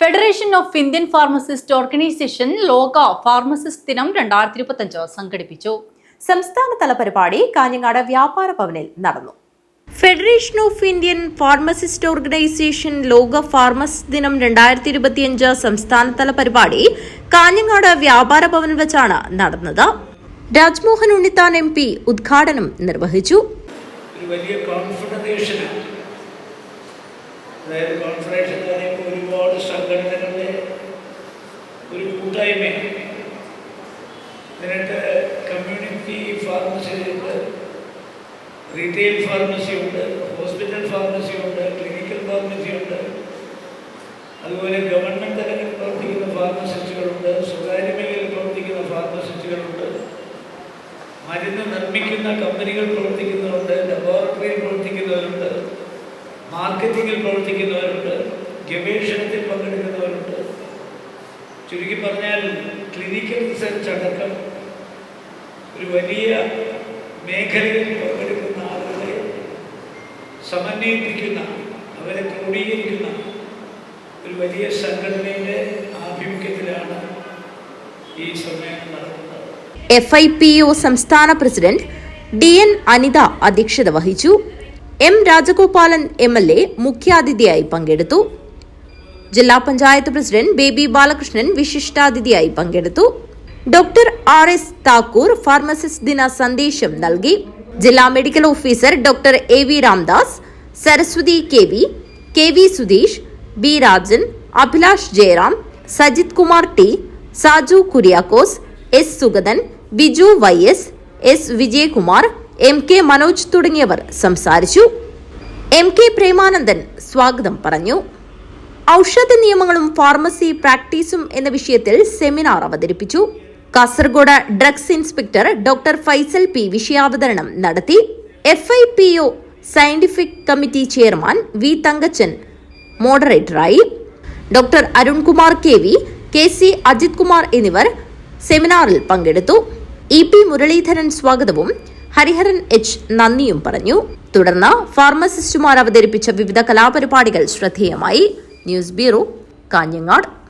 Federation of Indian pharmacist organisation ലോക pharmacist ദിനം രണ്ടായിരത്തി ഇരുപത്തഞ്ച് സംഘടിപ്പിച്ചു സംസ്ഥാനതല പരിപാടി കാഞ്ഞങ്ങാട് വ്യാപാര ഭവനിൽ നടന്നു. Federation of Indian pharmacist organisation ലോക ഫാർമസിസ്റ്റ് ദിനം രണ്ടായിരത്തി ഇരുപത്തിയഞ്ച് സംസ്ഥാനതല പരിപാടി കാഞ്ഞങ്ങാട് വ്യാപാര ഭവനിൽ വെച്ചാണ് നടന്നത്. രാജ്മോഹൻ ഉണ്ണിത്താൻ എം പി ഉദ്ഘാടനം നിർവഹിച്ചു. വലിയ കോൺഫെഡറേഷനാണ് അതായത് കോൺഫറൻസ് എന്ന് പറയുമ്പോൾ ഒരുപാട് സംഘടനകളുടെ ഒരു കൂട്ടായ്മയാണ് എന്നിട്ട് കമ്മ്യൂണിറ്റി ഫാർമസി ഉണ്ട് retail pharmacy hospital pharmacy clinical pharmacy അതുപോലെ ഗവൺമെന്റ് തലത്തിൽ പ്രവർത്തിക്കുന്ന ഫാർമസിസ്റ്റുകളുണ്ട് സ്വകാര്യ മേഖലയിൽ പ്രവർത്തിക്കുന്ന ഫാർമസിസ്റ്റുകളുണ്ട് മരുന്ന് നിർമ്മിക്കുന്ന കമ്പനികൾ പ്രവർത്തിക്കുന്നവരുണ്ട് ലബോറട്ടറിയിൽ പ്രവർത്തിക്കുന്നവരുണ്ട്. മാർക്കറ്റിങ്ങിൽ പ്രവർത്തിക്കുന്നവരുണ്ട് ഗവേഷണത്തിൽ പങ്കെടുക്കുന്നവരുണ്ട്. ചുരുക്കി പറഞ്ഞാൽ ക്ലിനിക്കൽ റിസർച്ച് അടക്കം ഒരു വലിയ മേഖലയിൽ പങ്കെടുക്കുന്ന ആളുകളെ സമന്വയിപ്പിക്കുന്ന അവരെ ക്രോഡീകരിക്കുന്ന ഒരു വലിയ സംഘടനയുടെ ആഭിമുഖ്യത്തിലാണ് ഈ സമ്മേളനം നടക്കുന്നത്. എഫ് ഐ പി ഒ സംസ്ഥാന പ്രസിഡന്റ് ഡി എൻ അനിത അധ്യക്ഷത വഹിച്ചു. M Rajagopalan M L A മുഖ്യാതിഥിയായി പങ്കെടുത്തു. ജില്ലാ പഞ്ചായത്ത് പ്രസിഡന്റ് ബേബി ബാലകൃഷ്ണൻ വിശിഷ്ടാതിഥിയായി പങ്കെടുത്തു. Doctor R S Thakur pharmacist ദിന സന്ദേശം നൽകി. ജില്ലാ medical officer doctor A V Ramdas Saraswathi K V K V Sudheesh B Rajan Abhilash Jayaram Sajith Kumar T Saju Kuriakose S Sugathan Biju Y S S Vijayakumar M K Manoj തുടങ്ങിയവർ സംസാരിച്ചു. M K Premanandan സ്വാഗതം പറഞ്ഞു. ഔഷധ നിയമങ്ങളും pharmacy പ്രാക്ടീസും എന്ന വിഷയത്തിൽ seminar അവതരിപ്പിച്ചു. Kasaragod drugs inspector doctor Faisal P വിഷയാവതരണം നടത്തി. F I P O scientific committee chairman V Thankachan മോഡറേറ്ററായി. Doctor Arunkumar K V K C Ajith Kumar എന്നിവർ സെമിനാറിൽ പങ്കെടുത്തു. ഇ പി മുരളീധരൻ സ്വാഗതവും ഹരിഹരൻ എച്ച് നന്ദിയും പറഞ്ഞു. തുടർന്ന് ഫാർമസിസ്റ്റുമാർ അവതരിപ്പിച്ച വിവിധ കലാപരിപാടികൾ ശ്രദ്ധേയമായി. News bureau Kanhangad.